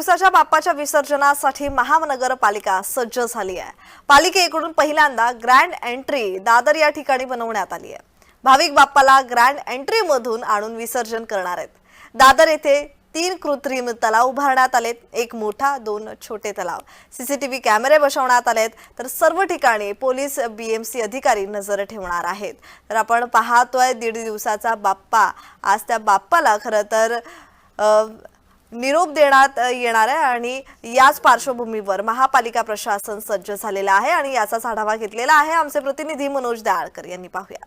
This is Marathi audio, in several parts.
दिवसाच्या बाप्पाच्या विसर्जनासाठी महानगरपालिका सज्ज झाली आहे. पालिकेकडून पहिल्यांदा ग्रँड एंट्री दादर या ठिकाणी बनवण्यात आली आहे. भाविक बाप्पाला ग्रँड एंट्री मधून आणून विसर्जन करणार आहेत. दादर येथे तीन कृत्रिम तलाव उभारण्यात आलेत. एक मोठा दोन छोटे तलाव. सीसीटीव्ही कॅमेरे बसवण्यात आलेत. तर सर्व ठिकाणी पोलीस बीएमसी अधिकारी नजर ठेवणार आहेत. तर आपण पाहतोय दीड दिवसाचा बाप्पा. आज त्या बाप्पाला खरं तर निरोप देण्यात येणार आहे आणि याच पार्श्वभूमीवर महापालिका प्रशासन सज्ज झालेलं आहे आणि याचाच आढावा घेतलेला आहे आमचे प्रतिनिधी मनोज दयाळकर यांनी पाहूया.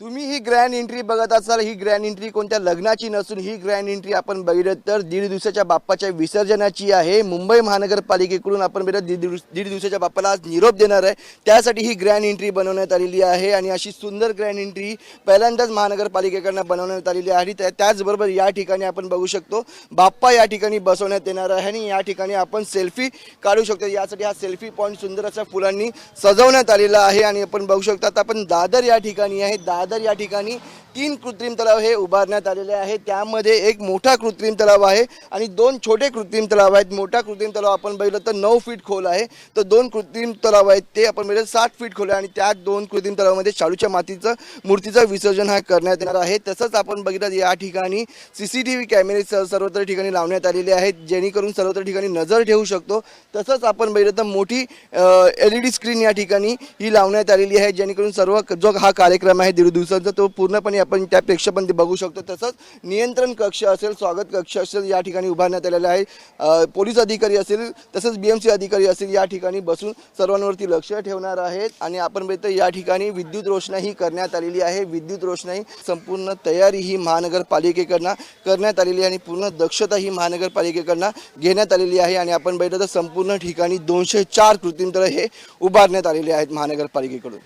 तुम्ही ही ग्रँड एंट्री बघत असाल ही ग्रँड एंट्री कोणत्या लग्नाची नसून ही ग्रँड एंट्री आपण बघितलं तर दीड दिवसाच्या बाप्पाच्या विसर्जनाची आहे. मुंबई महानगरपालिकेकडून आपण बघितलं दीड दिवस दीड दिवसाच्या बाप्पाला आज निरोप देणार आहे. त्यासाठी ही ग्रँड एंट्री बनवण्यात आलेली आहे आणि अशी सुंदर ग्रँड एंट्री पहिल्यांदाच महानगरपालिकेकडनं बनवण्यात आलेली आहे. त्या- त्याचबरोबर या ठिकाणी आपण बघू शकतो बाप्पा या ठिकाणी बसवण्यात येणार आहे आणि या ठिकाणी आपण सेल्फी काढू शकतो. यासाठी हा सेल्फी पॉईंट सुंदर अशा फुलांनी सजवण्यात आलेला आहे आणि आपण बघू शकतो आता आपण दादर या ठिकाणी आहे. दादर या ठिकाणी तीन कृत्रिम तलाव हे उभारण्यात आलेले आहे त्यामध्ये एक मोठा कृत्रिम तलाव आहे आणि दोन छोटे कृत्रिम तलाव आहेत. मोठा कृत्रिम तलाव आपण बघितलं तर नऊ फीट खोल आहे. तर दोन कृत्रिम तलाव आहेत ते आपण बघितलं साठ फीट खोल आहे आणि त्या दोन कृत्रिम तलावामध्ये शाडूच्या मातीचं मूर्तीचं विसर्जन हा करण्यात येणार आहे. तसंच आपण बघितलं या ठिकाणी सी सी टी व्ही कॅमेरे सर्वत्र ठिकाणी लावण्यात आलेले आहेत जेणेकरून सर्वत्र ठिकाणी नजर ठेवू शकतो. तसंच आपण बघितलं तर मोठी एल ई डी स्क्रीन या ठिकाणी ही लावण्यात आलेली आहे जेणेकरून सर्व जो हा कार्यक्रम आहे दीड दिवसांचा तो पूर्णपणे आपण त्या पण ते बघू शकतो. तसंच नियंत्रण कक्ष असेल स्वागत कक्ष असेल या ठिकाणी उभारण्यात आलेला आहे. पोलीस अधिकारी असेल तसंच बी एम सी अधिकारी असेल या ठिकाणी बसून सर्वांवरती लक्ष ठेवणार आहेत. आणि आपण बघितलं या ठिकाणी विद्युत रोषणाई करण्यात आलेली आहे. विद्युत रोषणाई संपूर्ण तयारी ही महानगरपालिकेकडनं करण्यात आलेली आहे आणि पूर्ण दक्षता ही महानगरपालिकेकडनं घेण्यात आलेली आहे. आणि आपण बघितलं तर संपूर्ण ठिकाणी दोनशे चार कृत्रिम तळ हे उभारण्यात आलेले आहेत महानगरपालिकेकडून.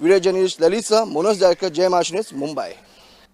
व्हिडिओ जर्नलिस्ट ललितसह मनोज जायकर जय माशनेस मुंबई.